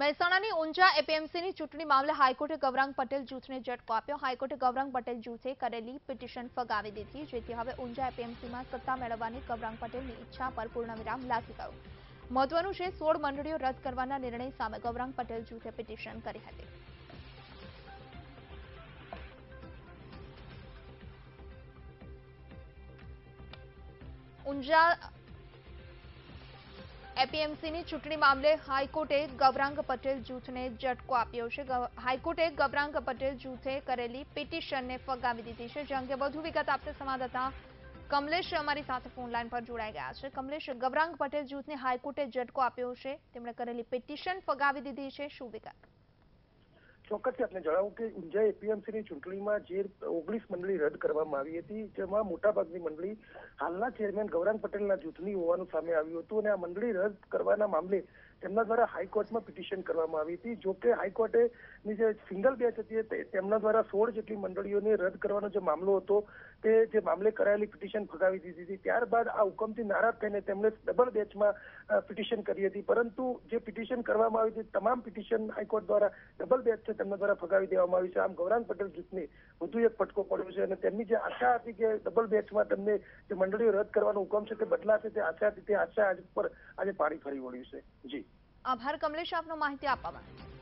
મહેસાણાની ઊંઝા એપીએમસીની ચૂંટણી મામલે હાઈકોર્ટે ગૌરાંગ પટેલ જૂથને ઝટકો આપ્યો હાઈકોર્ટે ગૌરાંગ પટેલ જૂથે કરેલી પિટિશન ફગાવી દીધી, જેથી હવે ઊંઝા એપીએમસીમાં સત્તા મેળવવાની ગૌરાંગ પટેલની ઈચ્છા પર પૂર્ણવિરામ લાગી ગયો. મહત્વનું છે, સોળ મંડળીઓ રદ કરવાના નિર્ણય સામે ગૌરાંગ પટેલ જૂથે પિટિશન કરી હતી. ઊંઝા એપીએમસીની ચૂંટણી મામલે હાઈકોર્ટે ગૌરાંગ પટેલ જૂથને ઝટકો આપ્યો છે. હાઈકોર્ટે ગૌરાંગ પટેલ જૂથે કરેલી પિટિશનને ફગાવી દીધી છે, જે અંગે વધુ વિગત આપતા સંવાદદાતા કમલેશ અમારી સાથે ફોન લાઈન પર જોડાઈ ગયા છે. કમલેશ, ગૌરાંગ પટેલ જૂથને હાઈકોર્ટે ઝટકો આપ્યો છે. તેમણે કરેલી પિટિશન ફગાવી દીધી છે. શું વિગત? ચોક્કસથી આપને જણાવું કે ઊંઝા એપીએમસીની ચૂંટણીમાં જે ઓગણીસ મંડળી રદ કરવામાં આવી હતી, જેમાં મોટાભાગની મંડળી હાલના ચેરમેન ગૌરાંગ પટેલના જૂથની હોવાનું સામે આવ્યું હતું અને આ મંડળી રદ કરવાના મામલે તેમના દ્વારા હાઈકોર્ટમાં પિટિશન કરવામાં આવી હતી. જો કે હાઈકોર્ટે ની જે સિંગલ બેચ હતી તેમના દ્વારા સોળ જેટલી મંડળીઓને રદ કરવાનો જે મામલો હતો, તે જે મામલે કરાયેલી પિટિશન ફગાવી દીધી હતી. ત્યારબાદ આ હુકમથી નારાજ થઈને તેમણે ડબલ બેચમાં પિટિશન કરી હતી. પરંતુ જે પિટિશન કરવામાં આવી હતી તમામ પિટિશન હાઈકોર્ટ દ્વારા ડબલ બેચ છે તેમના દ્વારા ફગાવી દેવામાં આવી છે. આમ ગૌરાંગ પટેલ જૂથને વધુ એક ફટકો પડ્યો છે અને તેમની જે આશા હતી કે ડબલ બેચમાં તેમને જે મંડળીઓ રદ કરવાનો હુકમ છે તે બદલાશે, તે આશા હતી, તે આશા આજ પર આજે પાણી ફરી વળ્યું છે. જી. આભાર, કમલેશ, આપનો માહિતી આપવા માટે